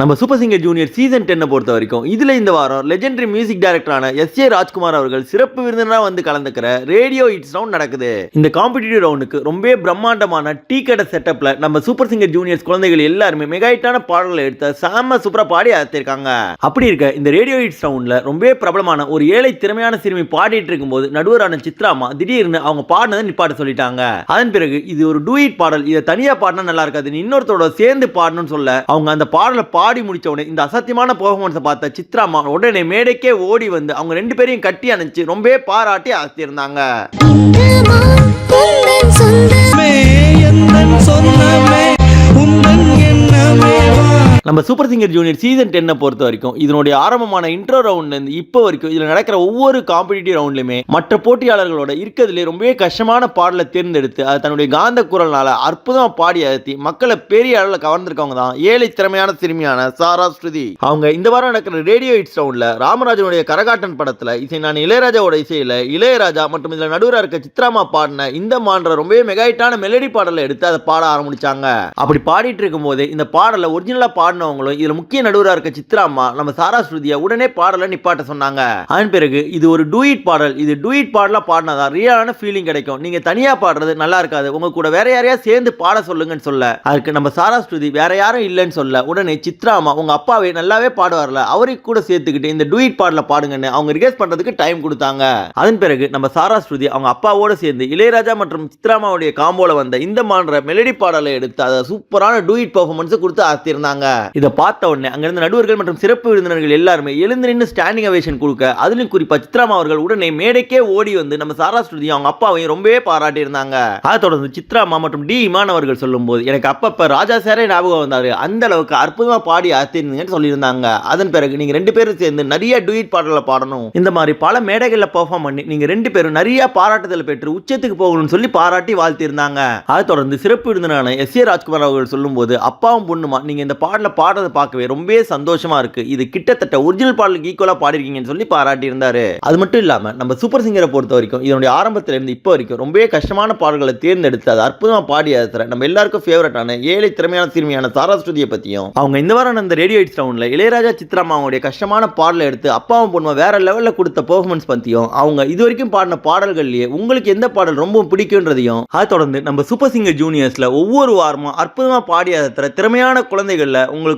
நம்ம super singer junior season டென்னை பொறுத்த வரைக்கும் இதுல இந்த வாரம் லெஜெண்டரி மியூசிக் டைரக்டரான எஸ் ஏ ராஜ்குமார் அவர்கள் சிறப்பு விருந்தினராக வந்து கலந்துக்கிற ரேடியோ ஹிட்ஸ் ரவுண்ட் நடக்குது. இந்த காம்படிட்டிவ் ரவுண்டுக்கு ரொம்ப பிரம்மாண்டமான டீ கடை செட்டப்ல நம்ம சூப்பர் சிங்கர் ஜூனியர்ஸ் குழந்தைகள் எல்லாருமே மெகாயிட்டான பாடல்களை எடுத்த சாம சூப்பராக பாடி அழைத்திருக்காங்க அப்படி இருக்க இந்த ரேடியோ ஹிட்ஸ் ரவுண்ட்ல ரொம்ப பிரபலமான ஒரு ஏழை திறமையான சிறுமி பாடிட்டு இருக்கும்போது நடுவரான சித்ராமா திடீர்னு அவங்க பாடினதை நிப்பாட்ட சொல்லிட்டாங்க. அதன் பிறகு இது ஒரு டூயிட் பாடல் இதை தனியாக பாடினா நல்லா இருக்காது இன்னொருத்தரோட சேர்ந்து பாடணும்னு சொல்ல அவங்க அந்த பாடலை பாடி முடிச்ச உடனே இந்த அசத்தியமான பெர்ஃபார்மன்ஸை பார்த்த சித்ராமா உடனே மேடைக்கே ஓடி வந்து அவங்க ரெண்டு பேரையும் கட்டி அணைச்சு ரொம்பவே பாராட்டி அசத்தியிருந்தாங்க. சொந்தமே நம்ம சூப்பர் சிங்கர் ஜூனியர் சீசன் டென்னை பொறுத்த வரைக்கும் இதனுடைய ஆரம்பமான இன்ட்ரோ ரவுண்ட்ல இருந்து இப்போ வரைக்கும் இதில் நடக்கிற ஒவ்வொரு காம்படிட்டிவ் ரவுண்ட்லையுமே மற்ற போட்டியாளர்களோட இருக்கிறதுலே ரொம்பவே கஷ்டமான பாடலை தேர்ந்தெடுத்து அது தன்னுடைய காந்த குரல்னால அற்புதமாக பாடி அழுத்தி மக்களை பெரிய அளவில் கவர்ந்திருக்கவங்க தான் ஏழை திறமையான சிறுமியான சாரா ஸ்ருதி. அவங்க இந்த வாரம் நடக்கிற ரேடியோ ஹிட்ஸ் ரவுண்டில் ராமராஜனுடைய கரகாட்டன் படத்தில் இசை நான் இளையராஜாவோட இசையில் இளையராஜா மற்றும் இதில் நடுவராக இருக்க சித்ராமா பாடின இந்த மான்ற ரொம்பவே மெகாயிட்டான மெலடி பாடலை எடுத்து அதை பாட ஆரம்பிச்சாங்க. அப்படி பாடிட்டு இருக்கும்போது இந்த பாடலை பாடின பாடினவங்களும் இதுல முக்கிய நடுவராக இருக்க சித்ராமா நம்ம சாரா ஸ்ருதியை உடனே பாடலை நிப்பாட்ட சொன்னாங்க. அதன் பிறகு இது ஒரு டூயிட் பாடல். இது டூயிட் பாடலா பாடினாதான் ரியலான ஃபீலிங் கிடைக்கும். நீங்க தனியா பாடுறது நல்லா இருக்காது. உங்க கூட வேற யாரையா சேர்ந்து பாட சொல்லுங்கன்னு சொல்ல. அதுக்கு நம்ம சாரா ஸ்ருதி வேற யாரும் இல்லைன்னு சொல்ல. உடனே சித்ராமா உங்க அப்பாவே நல்லாவே பாடுவார்ல அவரையும் கூட சேர்த்துக்கிட்டு இந்த டூயிட் பாடல பாடுங்கன்னு அவங்க ரிகர்ஸ் பண்றதுக்கு டைம் கொடுத்தாங்க. அதன் பிறகு நம்ம சாரா ஸ்ருதி அவங்க அப்பாவோட சேர்ந்து இளையராஜா மற்றும் சித்ராமாவுடைய காம்போல வந்த இந்த மான்ற மெலடி பாடலை எடுத்து அதை சூப்பரான டூயிட் பெர்ஃபார்மன்ஸ் கொடுத்து ஆத்திருந்தாங்க இதை பார்த்த உடனே அங்கிருந்த நடுவர்கள் மற்றும் சிறப்பு விருந்தினர்கள் எல்லாருமே எழுந்து நின்று ஸ்டாண்டிங் அவேஷன் கொடுக்க அதுலையும் குறிப்பா சித்ராமா அவர்கள் உடனே மேடைக்கே ஓடி வந்து நம்ம சாரா அவங்க அப்பாவையும் ரொம்பவே பாராட்டி இருந்தாங்க. அதை தொடர்ந்து சித்ராமா மற்றும் டி இமான் அவர்கள் சொல்லும்போது எனக்கு அப்பப்ப ராஜா சாரே ஞாபகம் வந்தாரு. அந்த அளவுக்கு அற்புதமா பாடி ஆத்திருந்தீங்கன்னு சொல்லியிருந்தாங்க. அதன் பிறகு நீங்க ரெண்டு பேரும் சேர்ந்து நிறைய டூயிட் பாடலை பாடணும். இந்த மாதிரி பல மேடைகளில் பெர்ஃபார்ம் பண்ணி நீங்க ரெண்டு பேரும் நிறைய பாராட்டுதல் பெற்று உச்சத்துக்கு போகணும்னு சொல்லி பாராட்டி வாழ்த்திருந்தாங்க அதை தொடர்ந்து சிறப்பு விருந்தினான எஸ் ஏ ராஜ்குமார் அவர்கள் சொல்லும்போது அப்பாவும் பொண்ணுமா நீங்க இந்த பாடலை பாடுறதை பார்க்கவே ரொம்பவே சந்தோஷமா இருக்கு. இது கிட்டத்தட்ட ஒரிஜினல் பாடலுக்கு ஈக்குவலா பாடிருக்கீங்கன்னு சொல்லி பாராட்டி இருந்தாரு அது மட்டும் இல்லாம நம்ம சூப்பர் சிங்கரை பொறுத்த வரைக்கும் இதனுடைய ஆரம்பத்துல இருந்து இப்போ வரைக்கும் ரொம்பவே கஷ்டமான பாடல்களை தேர்ந்தெடுத்து அதை அற்புதமாக பாடி தர நம்ம எல்லாருக்கும் ஃபேவரட்டான ஏழை திறமையான சிறுமியான சாரா பற்றியும் அவங்க இந்த வாரம் அந்த ரேடியோ ஹிட்ஸ் ரவுண்டில் இளையராஜா சித்ராமா அவங்களுடைய கஷ்டமான பாடலை எடுத்து அப்பாவும் பொண்ணு வேற லெவலில் கொடுத்த பெர்ஃபார்மன்ஸ் பத்தியும் அவங்க இது வரைக்கும் பாடின பாடல்கள்லேயே உங்களுக்கு எந்த பாடல் ரொம்ப பிடிக்கும்ன்றதையும் அதை தொடர்ந்து நம்ம சூப்பர் சிங்கர் ஜூனியர்ஸ்ல ஒவ்வொரு வாரமும் அற்புதமாக பாடி அதை திறமையான குழந்தைகள்ல உங்களுக்கு